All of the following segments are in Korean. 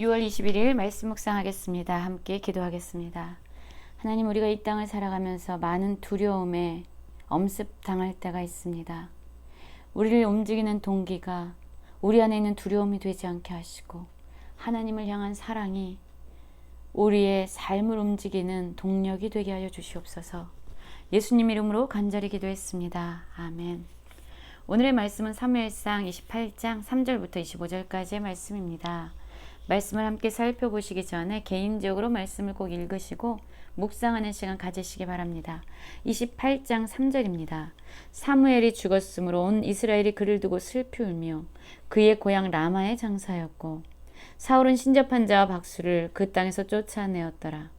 6월 21일 말씀 묵상하겠습니다. 함께 기도하겠습니다. 하나님 우리가 이 땅을 살아가면서 많은 두려움에 엄습 당할 때가 있습니다. 우리를 움직이는 동기가 우리 안에 있는 두려움이 되지 않게 하시고 하나님을 향한 사랑이 우리의 삶을 움직이는 동력이 되게 하여 주시옵소서. 예수님 이름으로 간절히 기도했습니다. 아멘. 오늘의 말씀은 사무엘상 28장 3절부터 25절까지의 말씀입니다. 말씀을 함께 살펴보시기 전에 개인적으로 말씀을 꼭 읽으시고 묵상하는 시간 가지시기 바랍니다. 28장 3절입니다. 사무엘이 죽었으므로 온 이스라엘이 그를 두고 슬피 울며 그의 고향 라마에 장사였고 사울은 신접한 자와 박수를 그 땅에서 쫓아내었더라.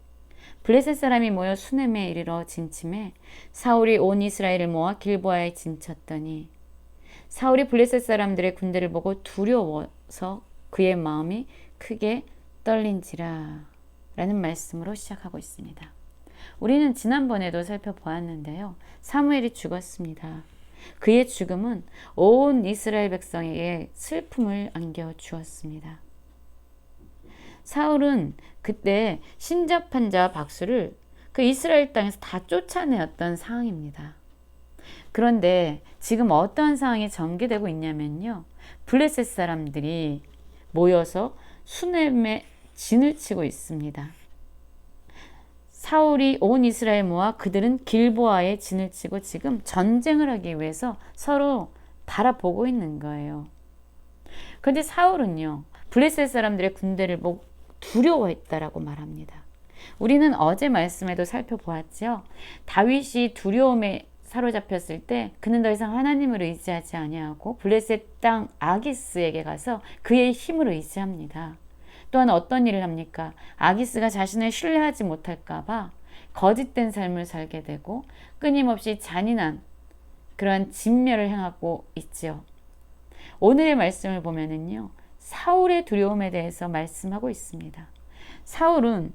블레셋 사람이 모여 수넴에 이르러 진침해 사울이 온 이스라엘을 모아 길보아에 진쳤더니 사울이 블레셋 사람들의 군대를 보고 두려워서 그의 마음이 크게 떨린지라 라는 말씀으로 시작하고 있습니다. 우리는 지난번에도 살펴보았는데요. 사무엘이 죽었습니다. 그의 죽음은 온 이스라엘 백성에게 슬픔을 안겨 주었습니다. 사울은 그때 신접한 자 박수를 그 이스라엘 땅에서 다 쫓아내었던 상황입니다. 그런데 지금 어떠한 상황이 전개되고 있냐면요. 블레셋 사람들이 모여서 수넴에 진을 치고 있습니다. 사울이 온 이스라엘 모아 그들은 길보아에 진을 치고 지금 전쟁을 하기 위해서 서로 바라보고 있는 거예요. 그런데 사울은요, 블레셋 사람들의 군대를 보고 두려워했다라고 말합니다. 우리는 어제 말씀에도 살펴보았죠. 다윗이 두려움에 사로잡혔을 때 그는 더 이상 하나님을 의지하지 아니하고 블레셋 땅 아기스에게 가서 그의 힘을 의지합니다. 또한 어떤 일을 합니까? 아기스가 자신을 신뢰하지 못할까봐 거짓된 삶을 살게 되고 끊임없이 잔인한 그러한 진멸을 행하고 있지요. 오늘의 말씀을 보면은요, 사울의 두려움에 대해서 말씀하고 있습니다. 사울은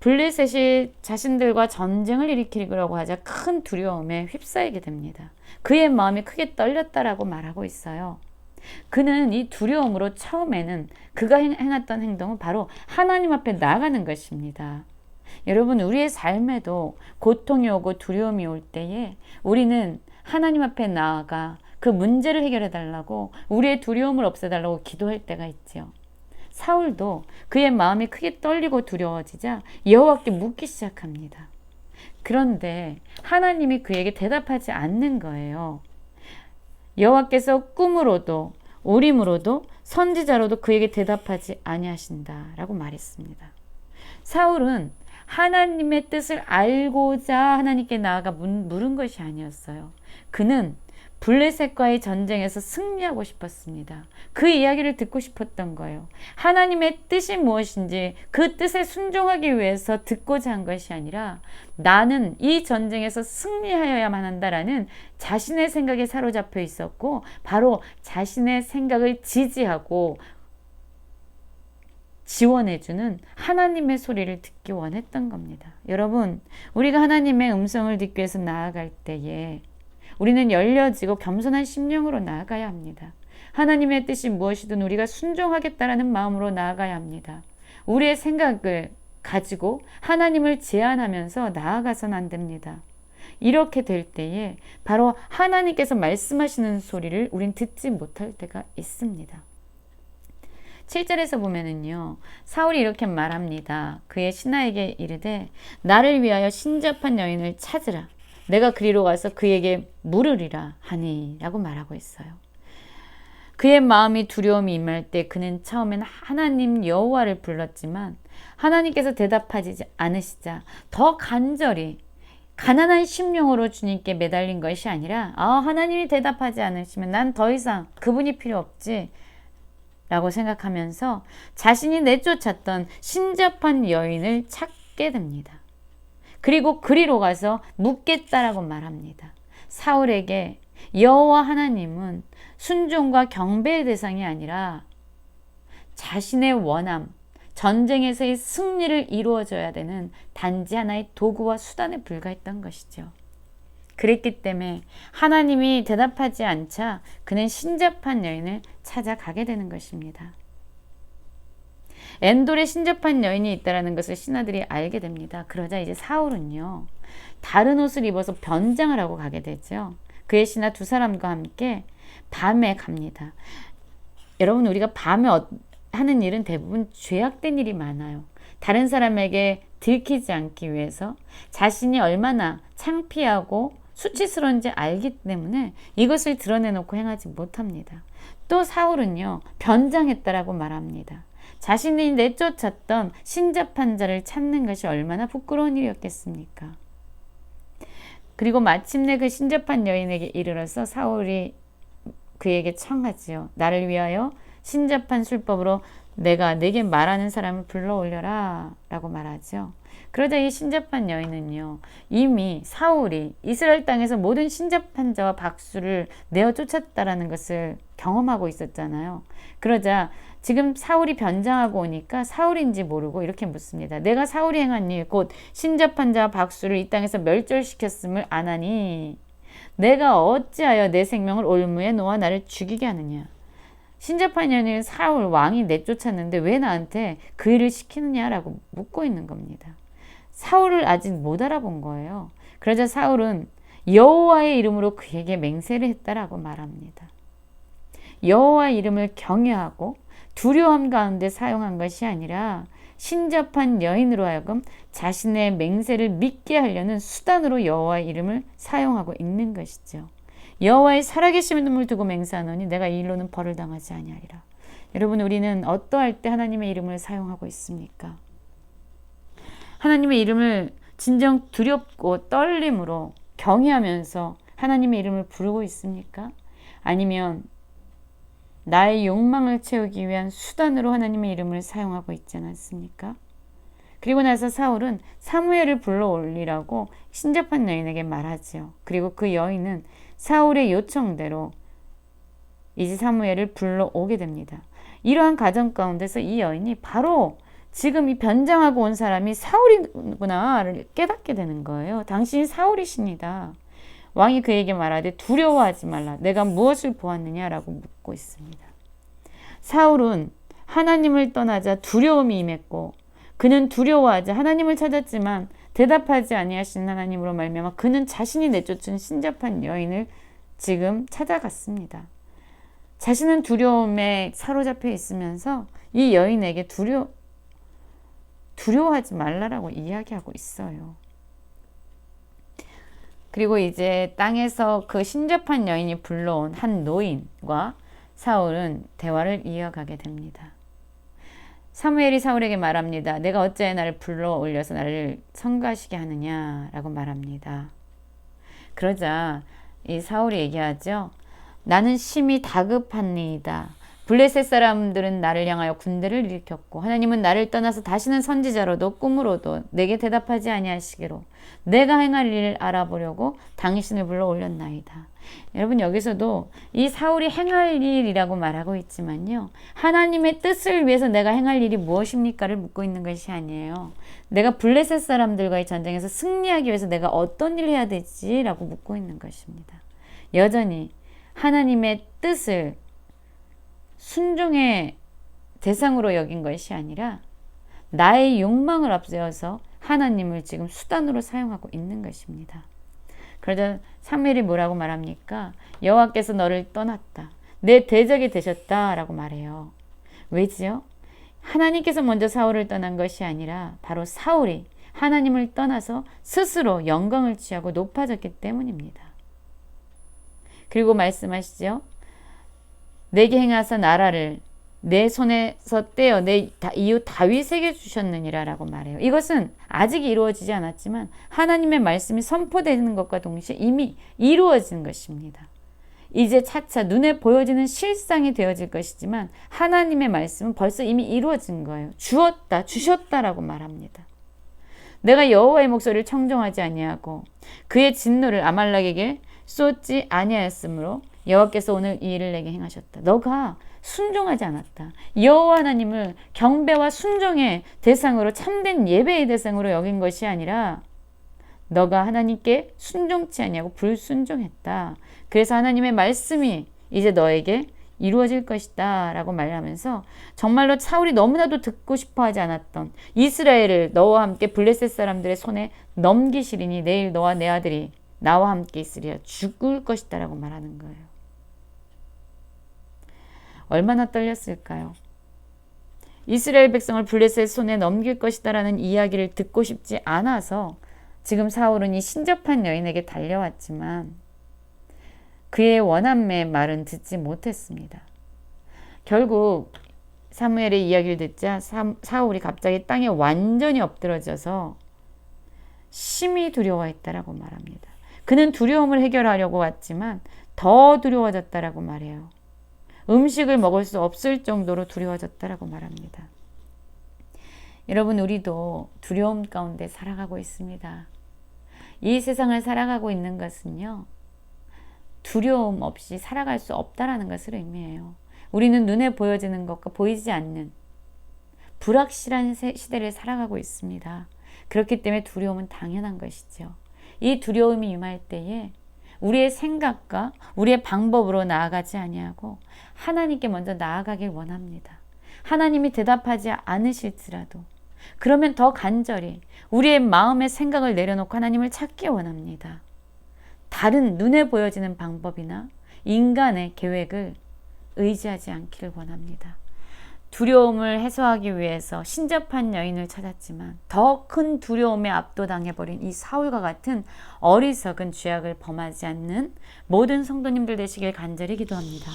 블레셋이 자신들과 전쟁을 일으키려고 하자 큰 두려움에 휩싸이게 됩니다. 그의 마음이 크게 떨렸다라고 말하고 있어요. 그는 이 두려움으로 처음에는 그가 행했던 행동은 바로 하나님 앞에 나가는 것입니다. 여러분, 우리의 삶에도 고통이 오고 두려움이 올 때에 우리는 하나님 앞에 나아가 그 문제를 해결해 달라고 우리의 두려움을 없애달라고 기도할 때가 있지요. 사울도 그의 마음이 크게 떨리고 두려워지자 여호와께 묻기 시작합니다. 그런데 하나님이 그에게 대답하지 않는 거예요. 여호와께서 꿈으로도 오림으로도 선지자로도 그에게 대답하지 아니하신다라고 말했습니다. 사울은 하나님의 뜻을 알고자 하나님께 나아가 물은 것이 아니었어요. 그는 블레셋과의 전쟁에서 승리하고 싶었습니다. 그 이야기를 듣고 싶었던 거예요. 하나님의 뜻이 무엇인지 그 뜻에 순종하기 위해서 듣고자 한 것이 아니라 나는 이 전쟁에서 승리하여야만 한다라는 자신의 생각에 사로잡혀 있었고 바로 자신의 생각을 지지하고 지원해주는 하나님의 소리를 듣기 원했던 겁니다. 여러분, 우리가 하나님의 음성을 듣기 위해서 나아갈 때에 우리는 열려지고 겸손한 심령으로 나아가야 합니다. 하나님의 뜻이 무엇이든 우리가 순종하겠다라는 마음으로 나아가야 합니다. 우리의 생각을 가지고 하나님을 제안하면서 나아가선 안 됩니다. 이렇게 될 때에 바로 하나님께서 말씀하시는 소리를 우린 듣지 못할 때가 있습니다. 7절에서 보면은요, 사울이 이렇게 말합니다. 그의 신하에게 이르되, 나를 위하여 신접한 여인을 찾으라. 내가 그리로 가서 그에게 물으리라 하니 라고 말하고 있어요. 그의 마음이 두려움이 임할 때 그는 처음엔 하나님 여호와를 불렀지만 하나님께서 대답하지 않으시자 더 간절히 가난한 심령으로 주님께 매달린 것이 아니라 아 하나님이 대답하지 않으시면 난 더 이상 그분이 필요 없지 라고 생각하면서 자신이 내쫓았던 신접한 여인을 찾게 됩니다. 그리고 그리로 가서 묻겠다라고 말합니다. 사울에게 여호와 하나님은 순종과 경배의 대상이 아니라 자신의 원함, 전쟁에서의 승리를 이루어져야 되는 단지 하나의 도구와 수단에 불과했던 것이죠. 그랬기 때문에 하나님이 대답하지 않자 그는 신접한 여인을 찾아가게 되는 것입니다. 엔돌에 신접한 여인이 있다라는 것을 신하들이 알게 됩니다. 그러자 이제 사울은요. 다른 옷을 입어서 변장을 하고 가게 되죠. 그의 신하 두 사람과 함께 밤에 갑니다. 여러분 우리가 밤에 어, 하는 일은 대부분 죄악된 일이 많아요. 다른 사람에게 들키지 않기 위해서 자신이 얼마나 창피하고 수치스러운지 알기 때문에 이것을 드러내놓고 행하지 못합니다. 또 사울은요, 변장했다라고 말합니다. 자신이 내쫓았던 신접한 자를 찾는 것이 얼마나 부끄러운 일이었겠습니까? 그리고 마침내 그 신접한 여인에게 이르러서 사울이 그에게 청하지요. 나를 위하여 신접한 술법으로 내가 내게 말하는 사람을 불러 올려라 라고 말하죠. 그러자 이 신접한 여인은요, 이미 사울이 이스라엘 땅에서 모든 신접한 자와 박수를 내어 쫓았다라는 것을 경험하고 있었잖아요. 그러자 지금 사울이 변장하고 오니까 사울인지 모르고 이렇게 묻습니다. 내가 사울이 행한 일, 곧 신접한 자와 박수를 이 땅에서 멸절시켰음을 아나니, 내가 어찌하여 내 생명을 올무에 놓아 나를 죽이게 하느냐. 신접한 여인을 사울 왕이 내쫓았는데 왜 나한테 그 일을 시키느냐라고 묻고 있는 겁니다. 사울을 아직 못 알아본 거예요. 그러자 사울은 여호와의 이름으로 그에게 맹세를 했다라고 말합니다. 여호와 이름을 경외하고 두려움 가운데 사용한 것이 아니라 신접한 여인으로 하여금 자신의 맹세를 믿게 하려는 수단으로 여호와의 이름을 사용하고 있는 것이죠. 여호와의 살아계신 이름을 두고 맹세하노니 내가 이 일로는 벌을 당하지 아니하리라. 여러분 우리는 어떠할 때 하나님의 이름을 사용하고 있습니까? 하나님의 이름을 진정 두렵고 떨림으로 경외하면서 하나님의 이름을 부르고 있습니까? 아니면 나의 욕망을 채우기 위한 수단으로 하나님의 이름을 사용하고 있지 않았습니까? 그리고 나서 사울은 사무엘을 불러 올리라고 신접한 여인에게 말하지요. 그리고 그 여인은 사울의 요청대로 이제 사무엘을 불러 오게 됩니다. 이러한 가정 가운데서 이 여인이 바로 지금 이 변장하고 온 사람이 사울이구나를 깨닫게 되는 거예요. 당신이 사울이십니다. 왕이 그에게 말하되 두려워하지 말라. 내가 무엇을 보았느냐라고 묻고 있습니다. 사울은 하나님을 떠나자 두려움이 임했고 그는 두려워하자 하나님을 찾았지만 대답하지 아니하시는 하나님으로 말미암아 그는 자신이 내쫓은 신접한 여인을 지금 찾아갔습니다. 자신은 두려움에 사로잡혀 있으면서 이 여인에게 두려 두려워하지 말라라고 이야기하고 있어요. 그리고 이제 땅에서 그 신접한 여인이 불러온 한 노인과 사울은 대화를 이어가게 됩니다. 사무엘이 사울에게 말합니다. 내가 어째 나를 불러 올려서 나를 성가시게 하느냐라고 말합니다. 그러자 이 사울이 얘기하죠. 나는 심히 다급한니이다. 블레셋 사람들은 나를 향하여 군대를 일으켰고 하나님은 나를 떠나서 다시는 선지자로도 꿈으로도 내게 대답하지 아니하시기로 내가 행할 일을 알아보려고 당신을 불러 올렸나이다. 여러분 여기서도 이 사울이 행할 일이라고 말하고 있지만요. 하나님의 뜻을 위해서 내가 행할 일이 무엇입니까를 묻고 있는 것이 아니에요. 내가 블레셋 사람들과의 전쟁에서 승리하기 위해서 내가 어떤 일을 해야 되지라고 묻고 있는 것입니다. 여전히 하나님의 뜻을 순종의 대상으로 여긴 것이 아니라 나의 욕망을 앞세워서 하나님을 지금 수단으로 사용하고 있는 것입니다. 그러자 사무엘이 뭐라고 말합니까? 여호와께서 너를 떠났다. 내 대적이 되셨다라고 말해요. 왜지요? 하나님께서 먼저 사울을 떠난 것이 아니라 바로 사울이 하나님을 떠나서 스스로 영광을 취하고 높아졌기 때문입니다. 그리고 말씀하시죠. 내게 행하사 나라를 내 손에서 떼어 내 이웃 다윗에게 주셨느니라라고 말해요. 이것은 아직 이루어지지 않았지만 하나님의 말씀이 선포되는 것과 동시에 이미 이루어진 것입니다. 이제 차차 눈에 보여지는 실상이 되어질 것이지만 하나님의 말씀은 벌써 이미 이루어진 거예요. 주었다, 주셨다라고 말합니다. 내가 여호와의 목소리를 청정하지 아니하고 그의 진노를 아말렉에게 쏟지 아니하였으므로 여호와께서 오늘 이 일을 내게 행하셨다. 너가 순종하지 않았다. 여호와 하나님을 경배와 순종의 대상으로 참된 예배의 대상으로 여긴 것이 아니라 너가 하나님께 순종치 아니하고 불순종했다. 그래서 하나님의 말씀이 이제 너에게 이루어질 것이다 라고 말하면서 정말로 사울이 너무나도 듣고 싶어 하지 않았던 이스라엘을 너와 함께 블레셋 사람들의 손에 넘기시리니 내일 너와 내 아들이 나와 함께 있으리라 죽을 것이다 라고 말하는 거예요. 얼마나 떨렸을까요? 이스라엘 백성을 블레셋 손에 넘길 것이다라는 이야기를 듣고 싶지 않아서 지금 사울은 이 신접한 여인에게 달려왔지만 그의 원함의 말은 듣지 못했습니다. 결국 사무엘의 이야기를 듣자 사울이 갑자기 땅에 완전히 엎드러져서 심히 두려워했다라고 말합니다. 그는 두려움을 해결하려고 왔지만 더 두려워졌다라고 말해요. 음식을 먹을 수 없을 정도로 두려워졌다라고 말합니다. 여러분, 우리도 두려움 가운데 살아가고 있습니다. 이 세상을 살아가고 있는 것은요, 두려움 없이 살아갈 수 없다라는 것을 의미해요. 우리는 눈에 보여지는 것과 보이지 않는 불확실한 시대를 살아가고 있습니다. 그렇기 때문에 두려움은 당연한 것이죠. 이 두려움이 임할 때에 우리의 생각과 우리의 방법으로 나아가지 아니하고 하나님께 먼저 나아가길 원합니다. 하나님이 대답하지 않으실지라도 그러면 더 간절히 우리의 마음의 생각을 내려놓고 하나님을 찾기 원합니다. 다른 눈에 보여지는 방법이나 인간의 계획을 의지하지 않기를 원합니다. 두려움을 해소하기 위해서 신접한 여인을 찾았지만 더 큰 두려움에 압도당해버린 이 사울과 같은 어리석은 죄악을 범하지 않는 모든 성도님들 되시길 간절히 기도합니다.